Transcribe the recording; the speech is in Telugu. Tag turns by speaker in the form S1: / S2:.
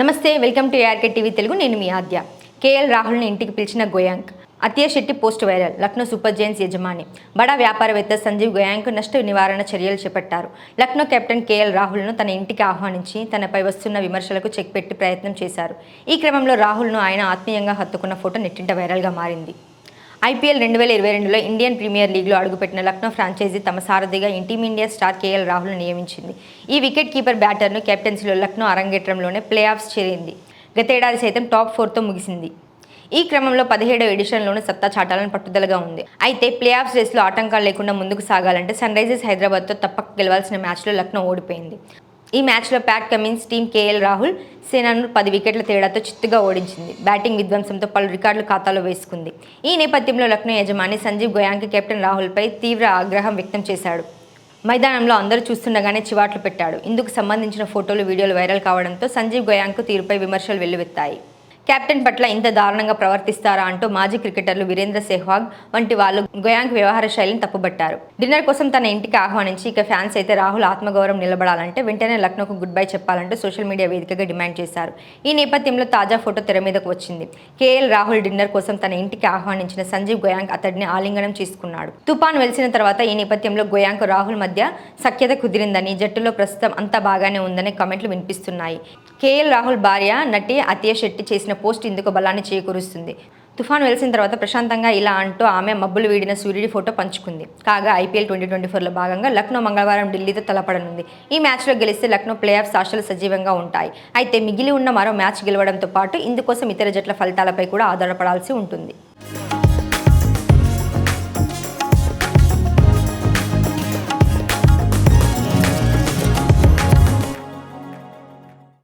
S1: నమస్తే welcome to ARK TV Telugu. నేను మీ ఆద్య. కేఎల్ రాహుల్ని ఇంటికి పిలిచిన Goenka. Athiya Shetty post viral. Lucknow super giants యజమాని. బడా వ్యాపారవేత్త సంజీవ్ గోయాంక్ నష్ట నివారణ చర్యలు చేపట్టారు. లక్నో కెప్టెన్ కేఎల్ రాహుల్ను తన ఇంటికి ఆహ్వానించి తనపై వస్తున్న విమర్శలకు చెక్ పెట్టి ప్రయత్నం చేశారు. ఈ క్రమంలో రాహుల్ను ఆయన ఆత్మీయంగా హత్తుకున్న ఫోటో నెట్టింట వైరల్గా మారింది. ఐపీఎల్ రెండు వేల ఇరవై రెండులో ఇండియన్ ప్రీమియర్ లీగ్లో అడుగుపెట్టిన లక్నో ఫ్రాంచైజీ తమ సారథిగా టీమిండియా స్టార్ కేఎల్ రాహుల్ నియమించింది. ఈ వికెట్ కీపర్ బ్యాటర్ను కెప్టెన్సీలో లక్నో అరంగేట్రంలోనే ప్లే ఆఫ్స్ చేరింది. గతేడాది సైతం టాప్ ఫోర్తో ముగిసింది. ఈ క్రమంలో పదిహేడవ ఎడిషన్లోనూ సత్తా చాటాలని పట్టుదలగా ఉంది. అయితే ప్లే ఆఫ్స్ రేస్లో ఆటంకాలు లేకుండా ముందుకు సాగాలంటే సన్ రైజర్స్ హైదరాబాద్తో తప్పక గెలవాల్సిన మ్యాచ్లో లక్నో ఓడిపోయింది. ఈ మ్యాచ్లో Pat Cummins team KL Rahul సేనాను పది వికెట్ల తేడాతో చిత్తుగా ఓడించింది. బ్యాటింగ్ విధ్వంసంతో పలు రికార్డులు ఖాతాలో వేసుకుంది. ఈ నేపథ్యంలో లక్నో యజమాని సంజీవ్ గోయాంకి కెప్టెన్ రాహుల్పై తీవ్ర ఆగ్రహం వ్యక్తం చేశాడు. మైదానంలో అందరూ చూస్తుండగానే చివాట్లు పెట్టాడు. ఇందుకు సంబంధించిన ఫోటోలు వీడియోలు వైరల్ కావడంతో సంజీవ్ గోయాంకు తీరుపై విమర్శలు వెల్లువెత్తాయి. కెప్టెన్ పట్ల ఇంత దారుణంగా ప్రవర్తిస్తారా అంటూ మాజీ క్రికెటర్లు వీరేంద్ర సెహ్వాగ్ వంటి వాళ్ళు గోయాంక్ వ్యవహార శైలిని తప్పుబట్టారు. డిన్నర్ కోసం తన ఇంటికి ఆహ్వానించి ఇక ఫ్యాన్స్ అయితే రాహుల్ ఆత్మగౌరవం నిలబడాలంటే వెంటనే లక్నోకు గుడ్ బై చెప్పాలంటూ సోషల్ మీడియా వేదికగా డిమాండ్ చేశారు. ఈ నేపథ్యంలో తాజా ఫోటో తెర మీదకు వచ్చింది. కేఎల్ రాహుల్ డిన్నర్ కోసం తన ఇంటికి ఆహ్వానించిన సంజీవ్ గోయాంక్ అతడిని ఆలింగనం చేసుకున్నాడు. తుపాన్ వెలిసిన తర్వాత ఈ నేపథ్యంలో గోయాంక్ రాహుల్ మధ్య సఖ్యత కుదిరిందని జట్టులో ప్రస్తుతం అంతా బాగానే ఉందని కామెంట్లు వినిపిస్తున్నాయి. కేఎల్ రాహుల్ భార్య నటి అతియా శెట్టి చేసిన పోస్ట్ ఇందుకు బలాన్ని చేకూరుస్తుంది. తుఫాన్ వెలిసిన తర్వాత ప్రశాంతంగా ఇలా అంటూ ఆమె మబ్బులు వీడిన సూర్యుడి ఫోటో పంచుకుంది. కాగా ఐపీఎల్ ట్వంటీ ట్వంటీ ఫోర్లో భాగంగా లక్నో మంగళవారం ఢిల్లీతో తలపడనుంది. ఈ మ్యాచ్లో గెలిస్తే లక్నో ప్లే ఆఫ్ ఆశలు సజీవంగా ఉంటాయి. అయితే మిగిలి ఉన్న మరో మ్యాచ్ గెలవడంతో పాటు ఇందుకోసం ఇతర జట్ల ఫలితాలపై కూడా ఆధారపడాల్సి ఉంటుంది.